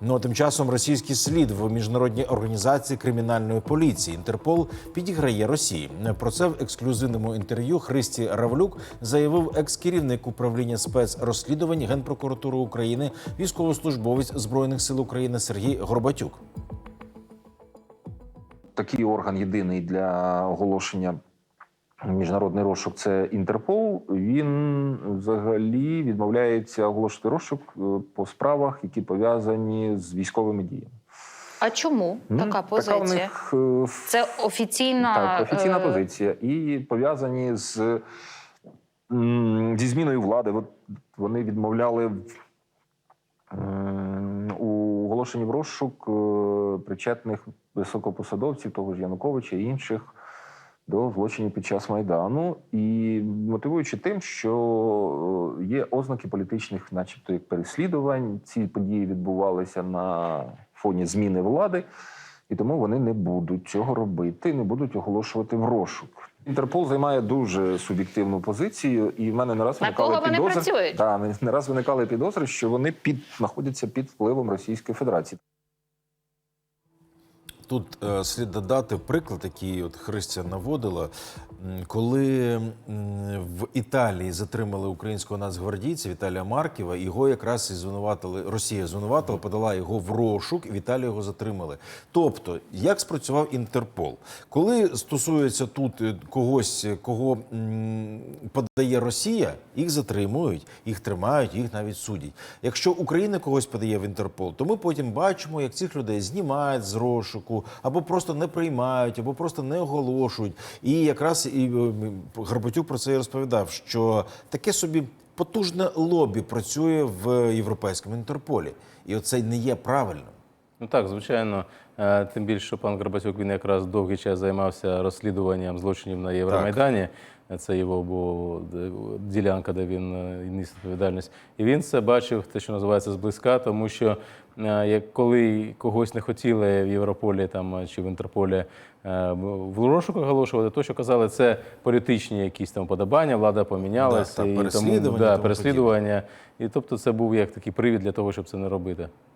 Ну а тим часом російський слід в міжнародній організації кримінальної поліції Інтерпол підіграє Росії. Про це в ексклюзивному інтерв'ю Христі Равлюк заявив екс-керівник управління спецрозслідувань Генпрокуратури України, військовослужбовець збройних сил України Сергій Горбатюк. такий орган єдиний для оголошення міжнародний розшук це Інтерпол. Він взагалі відмовляється оголошувати розшук е, по справах, які пов'язані з військовими діями. А чому М, така позиція? Така них е, Це офіційна, так, офіційна е, позиція. І пов'язані з зі зміною влади. От вони відмовляли у оголошенні в розшук причетних високопосадовців, того ж Януковича і інших. До злочинів під час майдану, і мотивуючи тим, що е, є ознаки політичних, начебто, як переслідувань. Ці події відбувалися на фоні зміни влади, і тому вони не будуть цього робити, не будуть оголошувати в розшук. Інтерпол займає дуже суб'єктивну позицію, і в мене не раз На виникали вони підозри. працюють? Да, не раз виникали підозри, що вони під знаходяться під впливом Російської Федерації. Тут е, слід додати приклад, який от Христя наводила, коли в Італії затримали українського нацгвардійця Віталія Марківа, його якраз і звинуватили Росія звинуватила, подала його в розшук, і в Італії його затримали. Тобто, як спрацював Інтерпол, коли стосується тут е, когось, е, кого подає Росія, їх затримують, їх тримають, їх навіть судять. Якщо Україна когось подає в Інтерпол, то ми потім бачимо, як цих людей знімають з розшуку, або просто не приймають, або просто не оголошують. І якраз і е, Горбатюк про це і розповідав, що таке собі потужне лобі працює в європейському інтерполі, і оце не є правильним. Ну так, звичайно. Е, Тим більше, що пан Горбатюк він якраз довгий час займався розслідуванням злочинів на Євромайдані. Це його була ділянка, де він е, ніс відповідальність. І він це бачив, те, що називається зблизька, тому що е, як коли когось не хотіли в Європолі там чи в Інтерполі в розшук оголошувати, то що казали, це політичні якісь там подобання, влада помінялася Да, та і переслідування, тому тому да, подібне. переслідування. І тобто це був як такий привід для того, щоб це не робити.